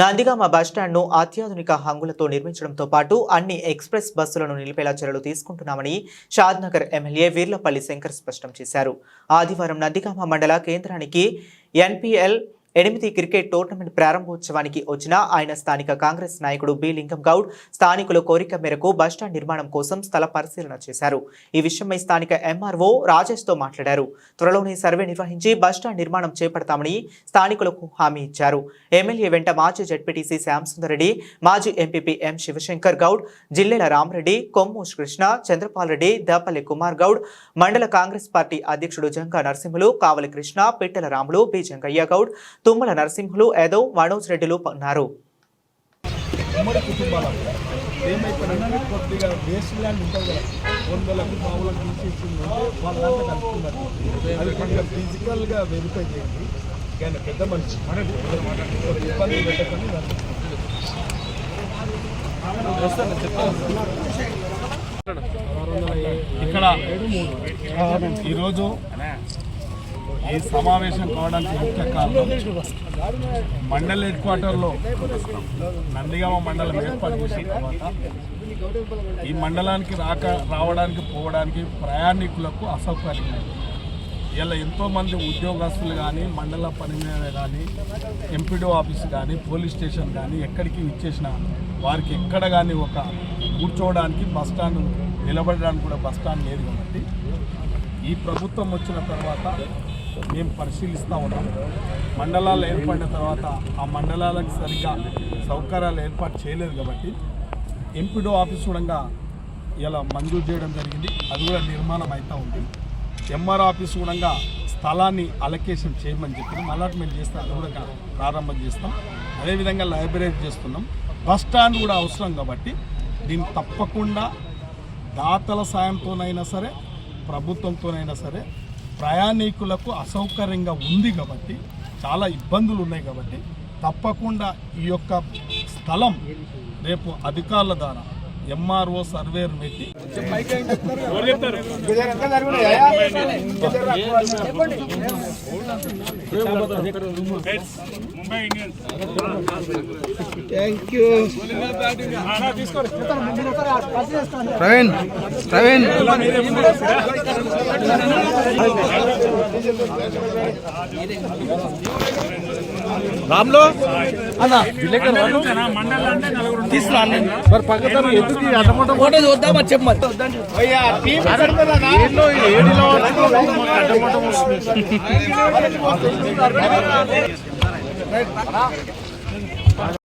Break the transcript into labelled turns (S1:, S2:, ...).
S1: నందిగామ బస్టాండ్ను అత్యాధునిక హంగులతో నిర్మించడంతో పాటు అన్ని ఎక్స్ప్రెస్ బస్సులను నిలిపేలా చర్యలు తీసుకుంటున్నామని షాద్నగర్ ఎమ్మెల్యే వీర్లపల్లి శంకర్ స్పష్టం చేశారు. ఆదివారం నందిగామ మండల కేంద్రానికి ఎన్పిఎల్ ఎనిమిది క్రికెట్ టోర్నమెంట్ ప్రారంభోత్సవానికి వచ్చిన ఆయన స్థానిక కాంగ్రెస్ నాయకుడు బి. లింగం గౌడ్ స్థానికుల కోరిక మేరకు బస్టాండ్ నిర్మాణం కోసం స్థల పరిశీలన చేశారు. ఈ విషయమై స్థానిక ఎంఆర్ఓ రాజేష్తో మాట్లాడారు. త్వరలోనే సర్వే నిర్వహించి బస్టాండ్ నిర్మాణం చేపడతామని స్థానికులకు హామీ ఇచ్చారు. ఎమ్మెల్యే వెంట మాజీ జడ్పీటీసీ శ్యాంసుందరెడ్డి మాజీ ఎంపీపీ ఎం. శివశంకర్ గౌడ్ జిల్లెల రామరెడ్డి కొమ్ము కృష్ణ చంద్రపాల్ రెడ్డి దాపల్లి కుమార్ గౌడ్ మండల కాంగ్రెస్ పార్టీ అధ్యక్షుడు జంగా నరసింహులు కావలి కృష్ణ పిట్టల రాములు బి. జంగయ్య గౌడ్ తుమ్మల నరసింహులు యాదవ్ మనోజ్ రెడ్డిలు ఉన్నారు.
S2: ఉమ్మడి కుటుంబాలు ఏమైపోయినా కొద్దిగా వేస్ట్ ల్యాండ్ ఉంటుంది కదా వందలకు పావులకు తీసేసింది వాళ్ళ దాంట్లో కలుపుతున్నారు అది కొంచెం ఫిజికల్గా వెరిఫై చేయండి. కానీ పెద్ద మనిషి కొద్ది ఇబ్బంది పెట్టకండి దాన్ని ఇక్కడ ఈరోజు ఈ సమావేశం కావడానికి ముఖ్య కారణం మండల హెడ్ క్వార్టర్లో నందిగామ మండలం ఏర్పాటు చేసిన తర్వాత ఈ మండలానికి రాక రావడానికి పోవడానికి ప్రయాణికులకు అసౌకర్యం ఇలా ఎంతోమంది ఉద్యోగస్తులు కానీ మండల పని మీద కానీ ఎంపీడీ ఆఫీస్ కానీ పోలీస్ స్టేషన్ కానీ ఎక్కడికి ఇచ్చేసిన వారికి ఎక్కడ కానీ ఒక కూర్చోవడానికి బస్ స్టాండ్ నిలబడడానికి కూడా బస్ స్టాండ్ లేదు కాబట్టి ఈ ప్రభుత్వం వచ్చిన తర్వాత మేము పరిశీలిస్తూ ఉన్నాం. మండలాలు ఏర్పడిన తర్వాత ఆ మండలాలకు సరిగ్గా సౌకర్యాలు ఏర్పాటు చేయలేదు కాబట్టి ఎంపీడో ఆఫీస్ కూడా ఇలా మంజూరు చేయడం జరిగింది. అది కూడా నిర్మాణం అవుతూ ఉంది. ఎంఆర్ ఆఫీస్ కూడా స్థలాన్ని అలొకేషన్ చేయమని చెప్పి అలాట్మెంట్ చేస్తే అది కూడా ప్రారంభం చేస్తాం. అదేవిధంగా లైబ్రరీ చేస్తున్నాం. బస్ స్టాండ్ కూడా అవసరం కాబట్టి దీన్ని తప్పకుండా దాతల సాయంతోనైనా సరే ప్రభుత్వంతోనైనా సరే ప్రయాణికులకు అసౌకర్యంగా ఉంది కాబట్టి చాలా ఇబ్బందులు ఉన్నాయి కాబట్టి తప్పకుండా ఈ యొక్క స్థలం రేపు అధికారుల ద్వారా ఎంఆర్ఓ సర్వేర్ పెట్టి
S3: ప్రవీణ్ ప్రవీణ్. రామ్లో? అన్న. విలేకరు మరి పక్కన ఎందుకు అడ్డమంట ఫోటో చూద్దామా చెప్పమని ఏడిలో అడ్డమంట వస్తుంది.